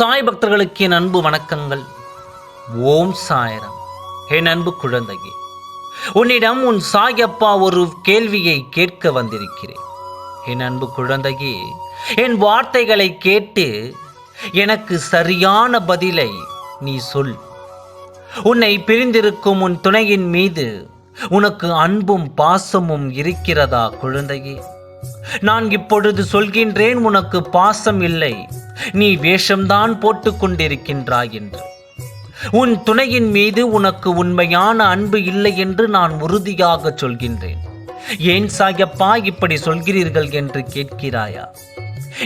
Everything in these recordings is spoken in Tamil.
சாய் பக்தர்களுக்கு என் அன்பு வணக்கங்கள். ஓம் சாயரம். என் அன்பு குழந்தையே உன்னிடம் உன் சாயப்பா ஒரு கேள்வியை கேட்க வந்திருக்கிறேன். என் அன்பு குழந்தையே என் வார்த்தைகளை கேட்டு எனக்கு சரியான பதிலை நீ சொல். உன்னை பிரிந்திருக்கும் உன் துணையின் மீது உனக்கு அன்பும் பாசமும் இருக்கிறதா குழந்தையே? நான் இப்பொழுது சொல்கின்றேன் உனக்கு பாசம் இல்லை. நீ வேஷம்தான் போட்டுக் கொண்டிருக்கின்றாய் என்று உன் துணையின் மீது உனக்கு உண்மையான அன்பு இல்லை என்று நான் உறுதியாக சொல்கின்றேன். ஏன் சாயப்பா இப்படி சொல்கிறீர்கள் என்று கேட்கிறாயா?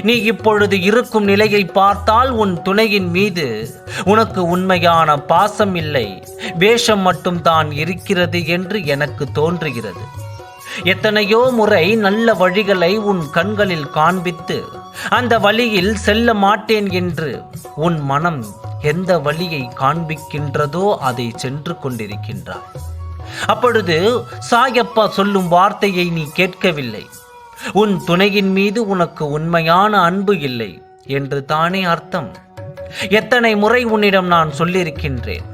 நீ இப்பொழுது இருக்கும் நிலையை பார்த்தால் உன் துணையின் மீது உனக்கு உண்மையான பாசம் இல்லை வேஷம் மட்டும்தான் இருக்கிறது என்று எனக்கு தோன்றுகிறது. எத்தனையோ முறை நல்ல வழிகளை உன் கண்களில் காண்பித்து அந்த வழியில் செல்ல மாட்டேன் என்று உன் மனம் எந்த வழியை காண்பிக்கின்றதோ அதை சென்று கொண்டிருக்கின்றாய். அப்பொழுது சாயப்பா சொல்லும் வார்த்தையை நீ கேட்கவில்லை. உன் துணையின் மீது உனக்கு உண்மையான அன்பு இல்லை என்று தானே அர்த்தம். எத்தனை முறை உன்னிடம் நான் சொல்லியிருக்கின்றேன்.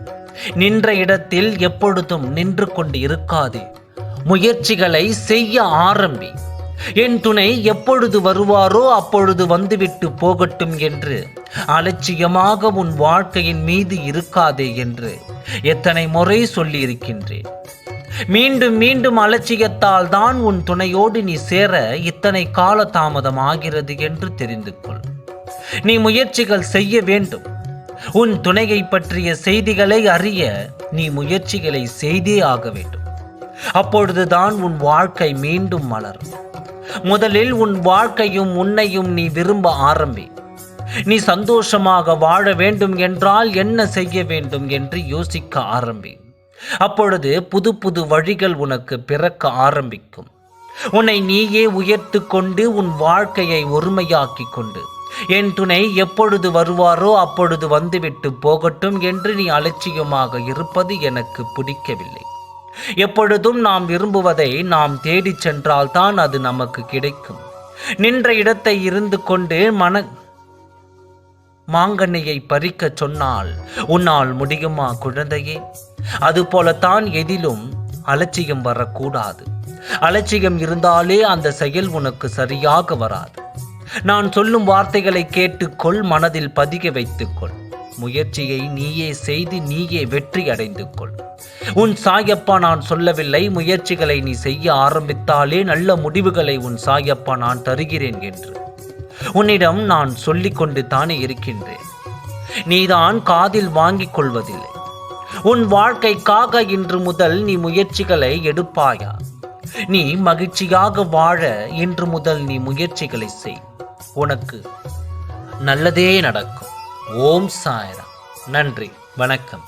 நின்ற இடத்தில் எப்பொழுதும் நின்று கொண்டு இருக்காதே. முயற்சிகளை செய்ய ஆரம்பி. என் துணை எப்பொழுது வருவாரோ அப்பொழுது வந்துவிட்டு போகட்டும் என்று. அலட்சியமாக உன் வாழ்க்கையின் மீது இருக்காதே என்று எத்தனை முறை சொல்லியிருக்கின்றேன். மீண்டும் மீண்டும் அலட்சியத்தால் தான் உன் துணையோடு நீ சேர இத்தனை கால தாமதம் ஆகிறது என்று தெரிந்து கொள். நீ முயற்சிகள் செய்ய வேண்டும். உன் துணையை பற்றிய செய்திகளை அறிய நீ முயற்சிகளை செய்தே ஆக வேண்டும். அப்பொழுதுதான் உன் வாழ்க்கை மீண்டும் மலரும். முதலில் உன் வாழ்க்கையும் உன்னையும் நீ விரும்ப ஆரம்பி. நீ சந்தோஷமாக வாழ வேண்டும் என்றால் என்ன செய்ய வேண்டும் என்று யோசிக்க ஆரம்பி. அப்பொழுது புது புது வழிகள் உனக்கு பிறக்க ஆரம்பிக்கும். உன்னை நீயே உயர்த்து கொண்டு உன் வாழ்க்கையை ஒருமையாக்கி கொண்டு. என் துணை எப்பொழுது வருவாரோ அப்பொழுது வந்துவிட்டு போகட்டும் என்று நீ அலட்சியமாக இருப்பது எனக்கு பிடிக்கவில்லை. எப்பொழுதும் நாம் விரும்புவதை நாம் தேடிச் சென்றால்தான் அது நமக்கு கிடைக்கும். நின்ற இடத்தை இருந்து கொண்டு மன மாங்கண்ணையை பறிக்கச் சொன்னால் உன்னால் முடியுமா குழந்தையே? அதுபோலத்தான் எதிலும் அலட்சியம் வரக்கூடாது. அலட்சியம் இருந்தாலே அந்த செயல் உனக்கு சரியாக வராது. நான் சொல்லும் வார்த்தைகளை கேட்டுக்கொள் மனதில் பதிக வைத்துக்கொள். முயற்சியை நீயே செய்து நீயே வெற்றி அடைந்து கொள். உன் சாயப்பா நான் சொல்லவில்லை முயற்சிகளை நீ செய்ய ஆரம்பித்தாலே நல்ல முடிவுகளை உன் சாயப்பா நான் தருகிறேன் என்று. உன்னிடம் நான் சொல்லிக் கொண்டு தானே இருக்கின்றேன். நீதான் காதில் வாங்கிக் கொள்வதில்லை. உன் வாழ்க்கைக்காக இன்று முதல் நீ முயற்சிகளை எடுப்பாயா? நீ மகிழ்ச்சியாக வாழ இன்று முதல் நீ முயற்சிகளை செய். உனக்கு நல்லதே நடக்கும். ஓம் சாய்ராம். நன்றி. வணக்கம்.